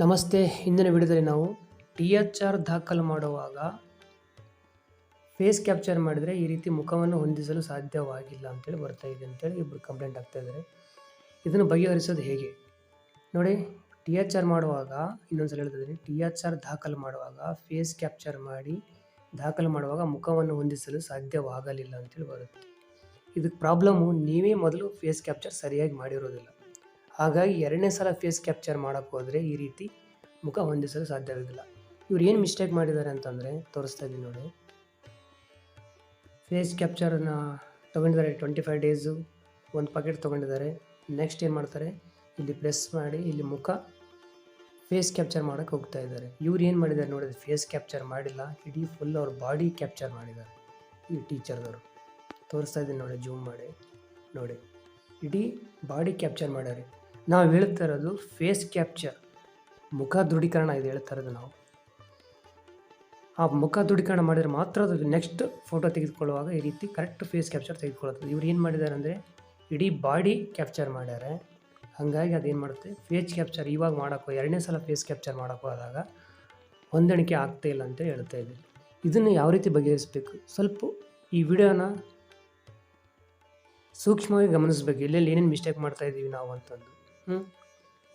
ನಮಸ್ತೆ. ಹಿಂದಿನ ವಿಡಿಯೋದಲ್ಲಿ ನಾವು ಟಿ ಎಚ್ ಆರ್ ದಾಖಲು ಮಾಡುವಾಗ ಫೇಸ್ ಕ್ಯಾಪ್ಚರ್ ಮಾಡಿದರೆ ಈ ರೀತಿ ಮುಖವನ್ನು ಹೊಂದಿಸಲು ಸಾಧ್ಯವಾಗಿಲ್ಲ ಅಂತೇಳಿ ಬರ್ತಾ ಇದೆ ಅಂತೇಳಿ ಇಬ್ಬರು ಕಂಪ್ಲೇಂಟ್ ಆಗ್ತಾ ಇದ್ದಾರೆ. ಇದನ್ನು ಬಗೆಹರಿಸೋದು ಹೇಗೆ? ನೋಡಿ, ಟಿ ಎಚ್ ಆರ್ ಮಾಡುವಾಗ ಇನ್ನೊಂದು ಸಲ ಹೇಳ್ತಿದ್ದೀನಿ. ಟಿ ಎಚ್ ಆರ್ ದಾಖಲು ಮಾಡುವಾಗ, ಫೇಸ್ ಕ್ಯಾಪ್ಚರ್ ಮಾಡಿ ದಾಖಲು ಮಾಡುವಾಗ ಮುಖವನ್ನು ಹೊಂದಿಸಲು ಸಾಧ್ಯವಾಗಲಿಲ್ಲ ಅಂತೇಳಿ ಬರುತ್ತೆ. ಇದಕ್ಕೆ ಪ್ರಾಬ್ಲಮ್ಮು ನೀವೇ ಮೊದಲು ಫೇಸ್ ಕ್ಯಾಪ್ಚರ್ ಸರಿಯಾಗಿ ಮಾಡಿರೋದಿಲ್ಲ. ಹಾಗಾಗಿ ಎರಡನೇ ಸಲ ಫೇಸ್ ಕ್ಯಾಪ್ಚರ್ ಮಾಡೋಕ್ಕೆ ಹೋದರೆ ಈ ರೀತಿ ಮುಖ ಹೊಂದಿಸಲು ಸಾಧ್ಯವಿಲ್ಲ. ಇವ್ರು ಏನು ಮಿಸ್ಟೇಕ್ ಮಾಡಿದ್ದಾರೆ ಅಂತಂದರೆ, ತೋರಿಸ್ತಾ ಇದ್ದೀನಿ ನೋಡಿ. ಫೇಸ್ ಕ್ಯಾಪ್ಚರನ್ನ ತೊಗೊಂಡಿದ್ದಾರೆ ಟ್ವೆಂಟಿ ಫೈವ್ ಡೇಸು ಒಂದು ಪಾಕೆಟ್ ತೊಗೊಂಡಿದ್ದಾರೆ. ನೆಕ್ಸ್ಟ್ ಏನು ಮಾಡ್ತಾರೆ? ಇಲ್ಲಿ ಪ್ರೆಸ್ ಮಾಡಿ, ಇಲ್ಲಿ ಮುಖ ಫೇಸ್ ಕ್ಯಾಪ್ಚರ್ ಮಾಡೋಕ್ಕೆ ಹೋಗ್ತಾ ಇದ್ದಾರೆ. ಇವ್ರು ಏನು ಮಾಡಿದ್ದಾರೆ ನೋಡಿದ್ರೆ ಫೇಸ್ ಕ್ಯಾಪ್ಚರ್ ಮಾಡಿಲ್ಲ, ಇಡೀ ಫುಲ್ ಅವ್ರ ಬಾಡಿ ಕ್ಯಾಪ್ಚರ್ ಮಾಡಿದ್ದಾರೆ. ಈ ಟೀಚರ್ದವರು ತೋರಿಸ್ತಾ ಇದ್ದೀನಿ ನೋಡಿ ಜೂಮ್ ಮಾಡಿ. ನೋಡಿ, ಇಡೀ ಬಾಡಿ ಕ್ಯಾಪ್ಚರ್ ಮಾಡ್ಯಾರೆ ನಾವು ಹೇಳ್ತಾ ಇರೋದು ಫೇಸ್ ಕ್ಯಾಪ್ಚರ್ ಮುಖ ದೃಢೀಕರಣ ಇದು ಹೇಳ್ತಾ ಇರೋದು ನಾವು. ಆ ಮುಖ ದೃಢೀಕರಣ ಮಾಡಿದ್ರೆ ಮಾತ್ರ ಅದು ನೆಕ್ಸ್ಟ್ ಫೋಟೋ ತೆಗೆದುಕೊಳ್ಳುವಾಗ ಈ ರೀತಿ ಕರೆಕ್ಟ್ ಫೇಸ್ ಕ್ಯಾಪ್ಚರ್ ತೆಗೆದುಕೊಳ್ಳುತ್ತದೆ. ಇವ್ರು ಏನು ಮಾಡಿದ್ದಾರೆ ಅಂದರೆ ಇಡೀ ಬಾಡಿ ಕ್ಯಾಪ್ಚರ್ ಮಾಡ್ಯಾರೆ. ಹಾಗಾಗಿ ಅದೇನು ಮಾಡುತ್ತೆ? ಫೇಸ್ ಕ್ಯಾಪ್ಚರ್ ಇವಾಗ ಮಾಡೋಕ್ಕೋ, ಎರಡನೇ ಸಲ ಫೇಸ್ ಕ್ಯಾಪ್ಚರ್ ಮಾಡೋಕ್ಕೋ ಆದಾಗ ಹೊಂದಾಣಿಕೆ ಆಗ್ತಾ ಇಲ್ಲ ಅಂತ ಹೇಳ್ತಾ ಇದ್ದೀವಿ ಇದನ್ನು ಯಾವ ರೀತಿ ಬಗೆಹರಿಸಬೇಕು? ಸ್ವಲ್ಪ ಈ ವಿಡಿಯೋನ ಸೂಕ್ಷ್ಮವಾಗಿ ಗಮನಿಸಬೇಕು. ಎಲ್ಲೆಲ್ಲಿ ಏನೇನು ಮಿಸ್ಟೇಕ್ ಮಾಡ್ತಾ ಇದ್ದೀವಿ ನಾವು ಅಂತಂದು.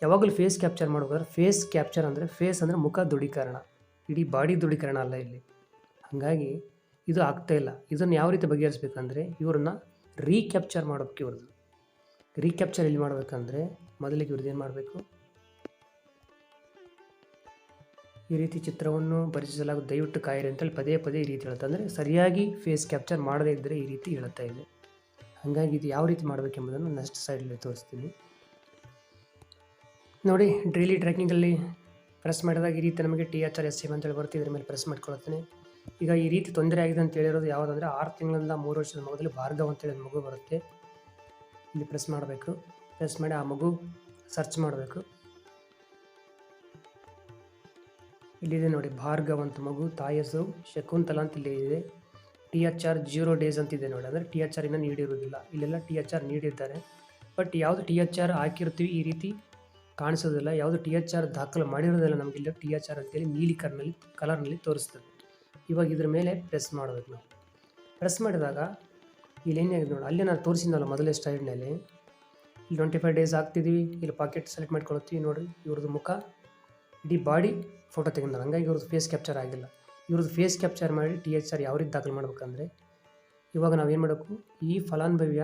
ಯಾವಾಗಲೂ ಫೇಸ್ ಕ್ಯಾಪ್ಚರ್ ಮಾಡ್ಬೇಕಾದ್ರೆ ಫೇಸ್ ಕ್ಯಾಪ್ಚರ್ ಅಂದರೆ ಫೇಸ್ ಅಂದರೆ ಮುಖ ದೃಢೀಕರಣ. ಇಡೀ ಬಾಡಿ ದೃಢೀಕರಣ ಅಲ್ಲ ಇಲ್ಲಿ. ಹಾಗಾಗಿ ಇದು ಆಗ್ತಾ ಇಲ್ಲ. ಇದನ್ನು ಯಾವ ರೀತಿ ಬಗೆಹರಿಸ್ಬೇಕಂದ್ರೆ ಇವ್ರನ್ನ ರೀಕ್ಯಾಪ್ಚರ್ ಮಾಡೋಕ್ಕೆ ಇವ್ರದ್ದು. ರೀಕ್ಯಾಪ್ಚರ್ ಎಲ್ಲಿ ಮಾಡಬೇಕಂದ್ರೆ ಮೊದಲಿಗೆ ಇವ್ರದ್ದು ಏನು ಮಾಡಬೇಕು? ಈ ರೀತಿ ಚಿತ್ರವನ್ನು ಪರಿಚಯಿಸಲಾಗುತ್ತೆ ದಯವಿಟ್ಟು ಕಾಯಿರಿ ಅಂತೇಳಿ ಪದೇ ಪದೇ ಈ ರೀತಿ ಹೇಳುತ್ತೆ. ಅಂದರೆ ಸರಿಯಾಗಿ ಫೇಸ್ ಕ್ಯಾಪ್ಚರ್ ಮಾಡದೇ ಇದ್ದರೆ ಈ ರೀತಿ ಹೇಳ್ತಾ ಇದೆ. ಹಾಗಾಗಿ ಇದು ಯಾವ ರೀತಿ ಮಾಡಬೇಕೆಂಬುದನ್ನು ನೆಕ್ಸ್ಟ್ ಸೈಡಲ್ಲಿ ತೋರಿಸ್ತೀನಿ. ನೋಡಿ ಡ್ರೀಲಿ ಟ್ರ್ಯಾಕಿಂಗಲ್ಲಿ ಪ್ರೆಸ್ ಮಾಡಿದಾಗ ಈ ರೀತಿ ನಮಗೆ T H R S C ಅಂತೇಳಿ ಬರುತ್ತೆ. ಇದ್ರ ಮೇಲೆ ಪ್ರೆಸ್ ಮಾಡ್ಕೊಳ್ತೀನಿ. ಈಗ ಈ ರೀತಿ ತೊಂದರೆ ಆಗಿದೆ ಅಂತ ಹೇಳಿರೋದು ಯಾವುದಂದ್ರೆ, ಆರು ತಿಂಗಳಿಂದ ಮೂರು ವರ್ಷದ ಮಗದಲ್ಲಿ ಭಾರ್ಗವ್ ಹೇಳಿದ ಮಗು ಬರುತ್ತೆ. ಇಲ್ಲಿ ಪ್ರೆಸ್ ಮಾಡಬೇಕು. ಪ್ರೆಸ್ ಮಾಡಿ ಆ ಮಗು ಸರ್ಚ್ ಮಾಡಬೇಕು. ಇಲ್ಲಿದೆ ನೋಡಿ, ಭಾರ್ಗವ್ ಅಂತ ಮಗು ತಾಯಸು ಶಕುಂತಲ ಅಂತ ಇಲ್ಲಿ ಇದೆ. T H R zero days ಅಂತಿದೆ ನೋಡಿ, ಅಂದರೆ ಟಿ ಎಚ್ ಆರ್ ಇನ್ನೂ ನೀಡಿರೋದಿಲ್ಲ ಇಲ್ಲೆಲ್ಲ ಟಿ ಎಚ್ ಆರ್ ನೀಡಿದ್ದಾರೆ. ಬಟ್ ಯಾವುದು ಟಿ ಎಚ್ ಆರ್ ಹಾಕಿರ್ತೀವಿ ಈ ರೀತಿ? ಕಾಣಿಸೋದಿಲ್ಲ. ಯಾವುದು ಟಿ ಎಚ್ ಆರ್ ದಾಖಲು ಮಾಡಿರೋದಿಲ್ಲ ನಮಗೆ ಇಲ್ಲಿ. ಟಿ ಎಚ್ ಆರ್ ಅಂತೇಳಿ ನೀಲಿ ಕರ್ನಲ್ಲಿ ಕಲರ್ನಲ್ಲಿ ತೋರಿಸ್ತದೆ. ಇವಾಗ ಇದ್ರ ಮೇಲೆ ಪ್ರೆಸ್ ಮಾಡಬೇಕು ನಾವು. ಪ್ರೆಸ್ ಮಾಡಿದಾಗ ಇಲ್ಲಿ ಏನಾಗಿದೆ ನೋಡಿ, ಅಲ್ಲಿ ನಾನು ತೋರಿಸಿದ್ನಲ್ಲ ಮೊದಲೇ ಸ್ಟೈಡ್ನಲ್ಲಿ ಇಲ್ಲಿ ಟ್ವೆಂಟಿ ಫೈವ್ ಡೇಸ್ ಆಗ್ತಿದ್ದೀವಿ ಇಲ್ಲಿ ಪಾಕೆಟ್ ಸೆಲೆಕ್ಟ್ ಮಾಡ್ಕೊಳ್ತೀವಿ ನೋಡಿರಿ ಇವ್ರದ್ದು ಮುಖ. ಇಡೀ ಬಾಡಿ ಫೋಟೋ ತೆಗೆದ ಹಂಗಾಗಿ ಇವ್ರದ್ದು ಫೇಸ್ ಕ್ಯಾಪ್ಚರ್ ಆಗಿಲ್ಲ. ಇವ್ರದ್ದು ಫೇಸ್ ಕ್ಯಾಪ್ಚರ್ ಮಾಡಿ ಟಿ ಎಚ್ ಆರ್ ಯಾವ ರೀತಿ ದಾಖಲು ಮಾಡ್ಬೇಕಂದ್ರೆ, ಇವಾಗ ನಾವು ಏನು ಮಾಡಬೇಕು? ಈ ಫಲಾನುಭವಿಯ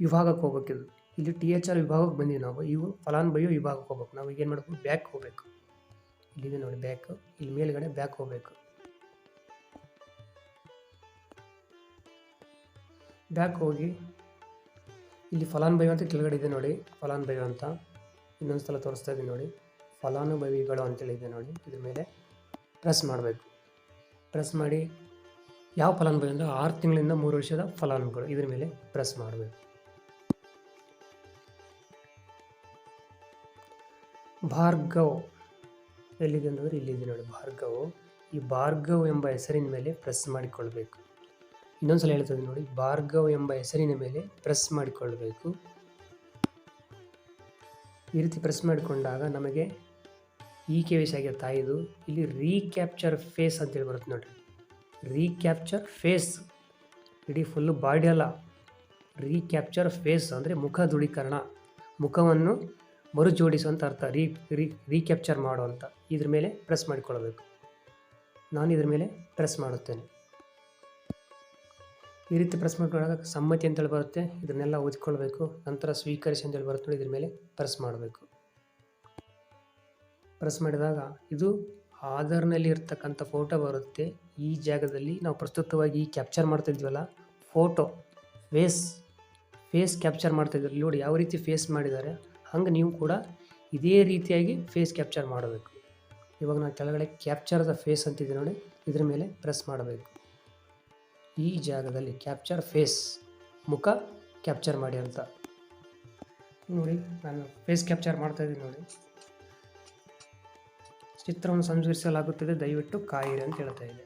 ವಿಭಾಗಕ್ಕೆ ಹೋಗ್ಬೇಕಿದು ಇಲ್ಲಿ ಟಿ ಎಚ್ ಆರ್ ವಿಭಾಗಕ್ಕೆ ಬಂದೀವಿ ನಾವು. ಇವು ಫಲಾನುಭವಿ ವಿಭಾಗಕ್ಕೆ ಹೋಗ್ಬೇಕು. ನಾವು ಏನು ಮಾಡಬೇಕು? ಬ್ಯಾಕ್ ಹೋಗ್ಬೇಕು. ಇಲ್ಲಿದೆ ನೋಡಿ ಬ್ಯಾಕ್. ಇಲ್ಲಿ ಮೇಲ್ಗಡೆ ಬ್ಯಾಕ್ ಹೋಗ್ಬೇಕು. ಬ್ಯಾಕ್ ಹೋಗಿ ಇಲ್ಲಿ ಫಲಾನುಭವಿ ಅಂತ ಕೆಳಗಡೆ ಇದೆ ನೋಡಿ. ಫಲಾನುಭವಿ ಅಂತ. ಇನ್ನೊಂದು ಸಲ ತೋರಿಸ್ತಾ ಇದ್ದೀನಿ ನೋಡಿ. ಫಲಾನುಭವಿಗಳು ಅಂತೇಳಿ ಇದೆ ನೋಡಿ. ಇದ್ರ ಮೇಲೆ ಪ್ರೆಸ್ ಮಾಡಬೇಕು. ಪ್ರೆಸ್ ಮಾಡಿ ಯಾವ ಫಲಾನುಭವಿ ಅಂದರೆ ಆರು ತಿಂಗಳಿಂದ ಮೂರು ವರ್ಷದ ಫಲಾನುಭವಿಗಳು. ಇದ್ರ ಮೇಲೆ ಪ್ರೆಸ್ ಮಾಡಬೇಕು. ಭಾರ್ಗವ್. ಎಲ್ಲಿದೆ ಅಂತಂದರೆ ಇಲ್ಲಿದೆ ನೋಡಿ ಭಾರ್ಗವ್. ಈ ಭಾರ್ಗವ್ ಎಂಬ ಹೆಸರಿನ ಮೇಲೆ ಪ್ರೆಸ್ ಮಾಡಿಕೊಳ್ಬೇಕು. ಇನ್ನೊಂದು ಸಲ ಹೇಳ್ತದೆ ನೋಡಿ, ಭಾರ್ಗವ್ ಎಂಬ ಹೆಸರಿನ ಮೇಲೆ ಪ್ರೆಸ್ ಮಾಡಿಕೊಳ್ಬೇಕು. ಈ ರೀತಿ ಪ್ರೆಸ್ ಮಾಡಿಕೊಂಡಾಗ ನಮಗೆ ಈ ಕೆ ವಿ ಆಗಿದೆ ತಾಯಿದು ಇಲ್ಲಿ ರೀಕ್ಯಾಪ್ಚರ್ ಫೇಸ್ ಅಂತೇಳಿ ಬರುತ್ತೆ ನೋಡಿರಿ. ರೀಕ್ಯಾಪ್ಚರ್ ಫೇಸ್ ಇಡೀ ಫುಲ್ಲು ಬಾಡಿ ಅಲ್ಲ. ರೀಕ್ಯಾಪ್ಚರ್ ಫೇಸ್ ಅಂದರೆ ಮುಖ ದೃಢೀಕರಣ. ಮುಖವನ್ನು ಮರುಜೋಡಿಸುವಂಥ ಅರ್ಥ, ರೀ ರೀ ರೀಕ್ಯಾಪ್ಚರ್ ಮಾಡು ಅಂತ. ಇದ್ರ ಮೇಲೆ ಪ್ರೆಸ್ ಮಾಡಿಕೊಳ್ಬೇಕು. ನಾನು ಇದ್ರ ಮೇಲೆ ಪ್ರೆಸ್ ಮಾಡುತ್ತೇನೆ. ಈ ರೀತಿ ಪ್ರೆಸ್ ಮಾಡಿಕೊಂಡಾಗ ಸಮ್ಮತಿ ಅಂತೇಳಿ ಬರುತ್ತೆ. ಇದನ್ನೆಲ್ಲ ಓದ್ಕೊಳ್ಬೇಕು. ನಂತರ ಸ್ವೀಕರಿಸಿ ಅಂತೇಳಿ ಬರುತ್ತೆ ನೋಡಿ, ಇದ್ರ ಮೇಲೆ ಪ್ರೆಸ್ ಮಾಡಬೇಕು. ಪ್ರೆಸ್ ಮಾಡಿದಾಗ ಇದು ಆಧಾರ್ನಲ್ಲಿ ಇರ್ತಕ್ಕಂಥ ಫೋಟೋ ಬರುತ್ತೆ. ಈ ಜಾಗದಲ್ಲಿ ನಾವು ಪ್ರಸ್ತುತವಾಗಿ ಕ್ಯಾಪ್ಚರ್ ಮಾಡ್ತಿದ್ವಲ್ಲ ಫೋಟೋ ಫೇಸ್ ಫೇಸ್ ಕ್ಯಾಪ್ಚರ್ ಮಾಡ್ತಾಯಿದ್ರು ನೋಡಿ, ಯಾವ ರೀತಿ ಫೇಸ್ ಮಾಡಿದ್ದಾರೆ. ಹಂಗೆ ನೀವು ಕೂಡ ಇದೇ ರೀತಿಯಾಗಿ ಫೇಸ್ ಕ್ಯಾಪ್ಚರ್ ಮಾಡಬೇಕು. ಇವಾಗ ನಾನು ಕೆಳಗಡೆ ಕ್ಯಾಪ್ಚರ್ ದ ಫೇಸ್ ಅಂತಿದೆ ನೋಡಿ, ಇದ್ರ ಮೇಲೆ ಪ್ರೆಸ್ ಮಾಡಬೇಕು. ಈ ಜಾಗದಲ್ಲಿ ಕ್ಯಾಪ್ಚರ್ ಫೇಸ್ ಮುಖ ಕ್ಯಾಪ್ಚರ್ ಮಾಡಿ ಅಂತ. ನೋಡಿ, ನಾನು ಫೇಸ್ ಕ್ಯಾಪ್ಚರ್ ಮಾಡ್ತಾ ಇದ್ದೀನಿ ನೋಡಿ. ಚಿತ್ರವನ್ನು ಸಂಸ್ಕರಿಸಲಾಗುತ್ತದೆ, ದಯವಿಟ್ಟು ಕಾಯಿರಿ ಅಂತ ಹೇಳ್ತಾ ಇದೆ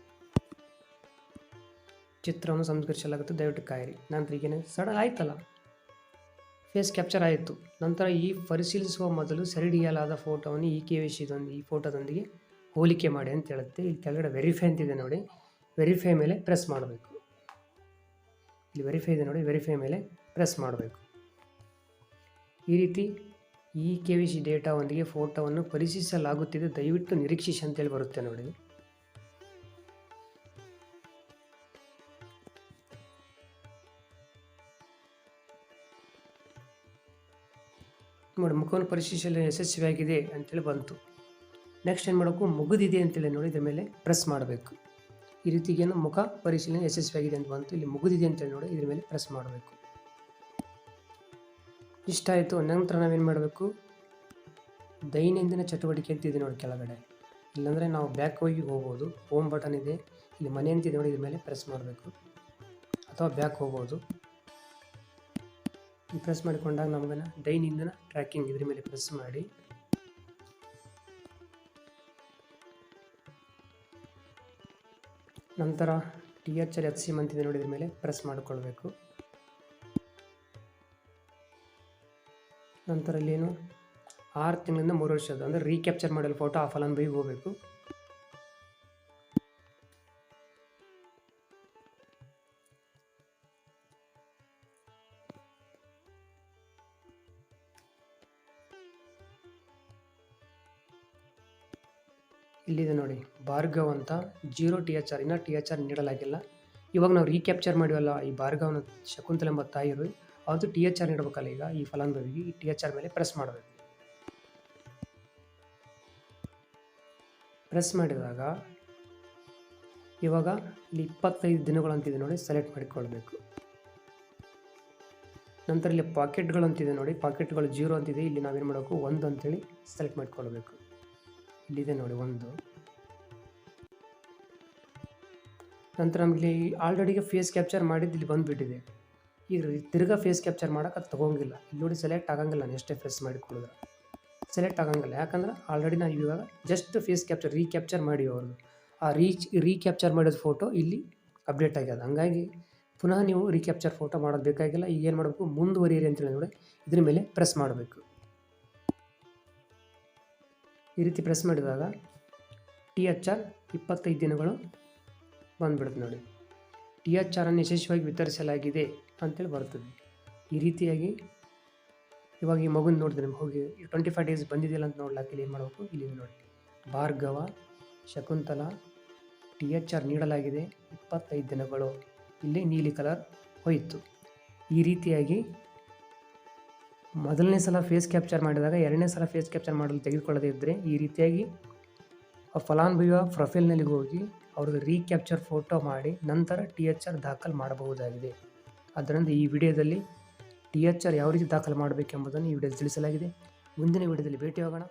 ಚಿತ್ರವನ್ನು ಸಂಸ್ಕರಿಸಲಾಗುತ್ತೆ ದಯವಿಟ್ಟು ಕಾಯಿರಿ. ನಂತರ ಈಗೇನೆ ಸಡನ್ ಆಯ್ತಲ್ಲ? ಫೇಸ್ ಕ್ಯಾಪ್ಚರ್ ಆಯಿತು. ನಂತರ ಈ ಪರಿಶೀಲಿಸುವ ಮೊದಲು ಸೆರೆಡಿಯಲಾದ ಫೋಟೋವನ್ನು ಈ ಕೆ ವಿ ಈ ಫೋಟೋದೊಂದಿಗೆ ಹೋಲಿಕೆ ಮಾಡಿ ಅಂತ ಹೇಳುತ್ತೆ. ಇಲ್ಲಿ ಕೆಳಗಡೆ ವೆರಿಫೈ ಅಂತಿದೆ ನೋಡಿ. ವೆರಿಫೈ ಮೇಲೆ ಪ್ರೆಸ್ ಮಾಡಬೇಕು. ಇಲ್ಲಿ ವೆರಿಫೈ ಇದೆ ನೋಡಿ. ವೆರಿಫೈ ಮೇಲೆ ಪ್ರೆಸ್ ಮಾಡಬೇಕು. ಈ ರೀತಿ ಈ ಕೆ ವಿ ಸಿ ಡೇಟಾವೊಂದಿಗೆ ಫೋಟೋವನ್ನು ಪರಿಶೀಲಿಸಲಾಗುತ್ತಿದೆ. ದಯವಿಟ್ಟು ನಿರೀಕ್ಷಿಸಿ ಅಂತೇಳಿ ಬರುತ್ತೆ ನೋಡಿ. ನೋಡಿ ಮುಖವನ್ನು ಪರಿಶೀಲಿಸಲು ಯಶಸ್ವಿಯಾಗಿದೆ ಅಂತೇಳಿ ಬಂತು. ನೆಕ್ಸ್ಟ್ ಏನು ಮಾಡಬೇಕು ಮುಗಿದಿದೆ ಅಂತೇಳಿ ನೋಡಿ ಇದ್ರ ಮೇಲೆ ಪ್ರೆಸ್ ಮಾಡಬೇಕು. ಈ ರೀತಿಗೇನು ಮುಖ ಪರಿಶೀಲನೆ ಯಶಸ್ವಿಯಾಗಿದೆ ಅಂತ ಬಂತು. ಇಲ್ಲಿ ಮುಗಿದಿದೆ ಅಂತೇಳಿ ನೋಡಿ, ಇದ್ರ ಮೇಲೆ ಪ್ರೆಸ್ ಮಾಡಬೇಕು. ಇಷ್ಟ ಆಯಿತು, ನಂತರ ನಾವೇನು ಮಾಡಬೇಕು? ದೈನಂದಿನ ಚಟುವಟಿಕೆ ಅಂತ ಇದೆ ನೋಡಿ ಕೆಳಗಡೆ. ಇಲ್ಲಾಂದರೆ ನಾವು ಬ್ಯಾಕ್ ಹೋಗಿ ಹೋಗ್ಬೋದು. ಹೋಮ್ ಬಟನ್ ಇದೆ, ಇಲ್ಲಿ ಮನೆ ಅಂತಿದೆ ನೋಡಿ, ಇದ್ರ ಮೇಲೆ ಪ್ರೆಸ್ ಮಾಡಬೇಕು. ಅಥವಾ ಬ್ಯಾಕ್ ಹೋಗ್ಬೋದು. ಪ್ರೆಸ್ ಮಾಡಿಕೊಂಡಾಗ ನಮಗನ ಡೈನಿಂದನ ಟ್ರ್ಯಾಕಿಂಗ್ ಇದ್ರ ಮೇಲೆ ಪ್ರೆಸ್ ಮಾಡಿ. ನಂತರ T H R H C ಮಂತಿದೆ ನೋಡಿ ಇದ್ರ ಮೇಲೆ ಪ್ರೆಸ್ ಮಾಡಿಕೊಳ್ಬೇಕು. ನಂತರ ಇಲ್ಲೇನು ಆರು ತಿಂಗಳಿಂದ ಮೂರು ವರ್ಷದ ಅಂದರೆ ರೀಕ್ಯಾಪ್ಚರ್ ಮಾಡಲು ಫೋಟೋ ಆ ಫಲಾನುಭವಿಗೆ ಹೋಗಬೇಕು. ಇಲ್ಲಿದೆ ನೋಡಿ, ಭಾರ್ಗವ್ ಅಂತ ಜೀರೋ ಟಿ ಎಚ್ ಆರ್ ಇನ್ನೂ ಟಿ ಎಚ್ ಆರ್ ನೀಡಲಾಗಿಲ್ಲ. ಇವಾಗ ನಾವು ರೀಕ್ಯಾಪ್ಚರ್ ಮಾಡಿವಲ್ಲ ಈ ಭಾರ್ಗವನ ಶಕುಂತಲೆ ಎಂಬ ತಾಯಿಯರು ಅದು ಟಿ ಎಚ್ ಆರ್ ನೀಡಬೇಕಲ್ಲ ಈಗ ಈ ಫಲಾನುಭವಿಗೆ, ಈ ಟಿ ಎಚ್ ಆರ್ ಮೇಲೆ ಪ್ರೆಸ್ ಮಾಡಬೇಕು ಪ್ರೆಸ್ ಮಾಡಿದಾಗ ಇವಾಗ ಇಲ್ಲಿ ಇಪ್ಪತ್ತೈದು ದಿನಗಳಂತಿದೆ ನೋಡಿ ಸೆಲೆಕ್ಟ್ ಮಾಡಿಕೊಳ್ಬೇಕು. ನಂತರ ಇಲ್ಲಿ ಪಾಕೆಟ್ಗಳಂತಿದೆ ನೋಡಿ ಪಾಕೆಟ್ಗಳು ಜೀರೋ ಅಂತಿದೆ ಇಲ್ಲಿ ನಾವೇನು ಮಾಡಬೇಕು ಒಂದು ಅಂತೇಳಿ ಸೆಲೆಕ್ಟ್ ಮಾಡಿಕೊಳ್ಬೇಕು. ಇಲ್ಲಿದೆ ನೋಡಿ ಒಂದು. ನಂತರ ನಮಗೆ ಆಲ್ರೆಡಿಗೆ ಫೇಸ್ ಕ್ಯಾಪ್ಚರ್ ಮಾಡಿದ್ದು ಇಲ್ಲಿ ಬಂದುಬಿಟ್ಟಿದೆ. ಈಗ ತಿರ್ಗಾ ಫೇಸ್ ಕ್ಯಾಪ್ಚರ್ ಮಾಡೋಕೆ ಅದು ತೊಗೊಂಗಿಲ್ಲ. ಇಲ್ಲಿ ನೋಡಿ ಸೆಲೆಕ್ಟ್ ಆಗಂಗಿಲ್ಲ ಎಷ್ಟೇ ಪ್ರೆಸ್ ಮಾಡಿ ಕೊಡೋದು ಸೆಲೆಕ್ಟ್ ಆಗಂಗಿಲ್ಲ. ಯಾಕಂದ್ರೆ ಆಲ್ರೆಡಿ ನಾವು ಇವಾಗ ಜಸ್ಟ್ ಫೇಸ್ ಕ್ಯಾಪ್ಚರ್ ರೀಕ್ಯಾಪ್ಚರ್ ಮಾಡಿ ಅವ್ರದ್ದು ಆ ರೀಚ್ ರೀಕ್ಯಾಪ್ಚರ್ ಮಾಡಿದ ಫೋಟೋ ಇಲ್ಲಿ ಅಪ್ಡೇಟ್ ಆಗ್ಯದ ಹಂಗಾಗಿ ಪುನಃ ನೀವು ರೀಕ್ಯಾಪ್ಚರ್ ಫೋಟೋ ಮಾಡೋದು ಬೇಕಾಗಿಲ್ಲ. ಈಗ ಏನು ಮಾಡಬೇಕು? ಮುಂದುವರಿಯಿರಿ ಅಂತೇಳಿ ನೋಡಿ. ಇದ್ರ ಮೇಲೆ ಪ್ರೆಸ್ ಮಾಡಬೇಕು. ಈ ರೀತಿ ಪ್ರೆಸ್ ಮಾಡಿದಾಗ ಟಿ ಎಚ್ ಆರ್ ಇಪ್ಪತ್ತೈದು ದಿನಗಳು ಬಂದ್ಬಿಡುತ್ತೆ ನೋಡಿ. ಟಿ ಎಚ್ ಆರನ್ನು ಯಶಸ್ವಿಯಾಗಿ ವಿತರಿಸಲಾಗಿದೆ ಅಂತೇಳಿ ಬರ್ತದೆ. ಈ ರೀತಿಯಾಗಿ ಇವಾಗ ಈ ಮಗುನ ನೋಡಿದ್ರೆ ಹೋಗಿ ಟ್ವೆಂಟಿ ಫೈವ್ ಡೇಸ್ ಬಂದಿದೆಯಲ್ಲ ಅಂತ ನೋಡ್ಲಾಕ ಇಲ್ಲಿ ಏನು ಮಾಡಬೇಕು? ಇಲ್ಲಿ ನೋಡಿ. Bhargava, Shakuntala T H R ನೀಡಲಾಗಿದೆ ಇಪ್ಪತ್ತೈದು ದಿನಗಳು. ಇಲ್ಲಿ ನೀಲಿ ಕಲರ್ ಹೋಯಿತು. ಈ ರೀತಿಯಾಗಿ ಮೊದಲನೇ ಸಲ ಫೇಸ್ ಕ್ಯಾಪ್ಚರ್ ಮಾಡಿದಾಗ ಎರಡನೇ ಸಲ ಫೇಸ್ ಕ್ಯಾಪ್ಚರ್ ಮಾಡಲು ತೆಗೆದುಕೊಳ್ಳದೇ ಇದ್ದರೆ ಈ ರೀತಿಯಾಗಿ ಆ ಫಲಾನುಭವಿಯ ಪ್ರೊಫೈಲ್ನಲ್ಲಿ ಹೋಗಿ ಅವ್ರದ್ದು ರೀಕ್ಯಾಪ್ಚರ್ ಫೋಟೋ ಮಾಡಿ ನಂತರ ಟಿ ಎಚ್ ಆರ್ ದಾಖಲು ಮಾಡಬಹುದಾಗಿದೆ. ಅದರಿಂದ ಈ ವಿಡಿಯೋದಲ್ಲಿ ಟಿ ಎಚ್ ಆರ್ ಯಾವ ರೀತಿ ದಾಖಲು ಮಾಡಬೇಕೆಂಬುದನ್ನು ಈ ವಿಡಿಯೋದಲ್ಲಿ ತಿಳಿಸಲಾಗಿದೆ. ಮುಂದಿನ ವಿಡಿಯೋದಲ್ಲಿ ಭೇಟಿಯಾಗೋಣ.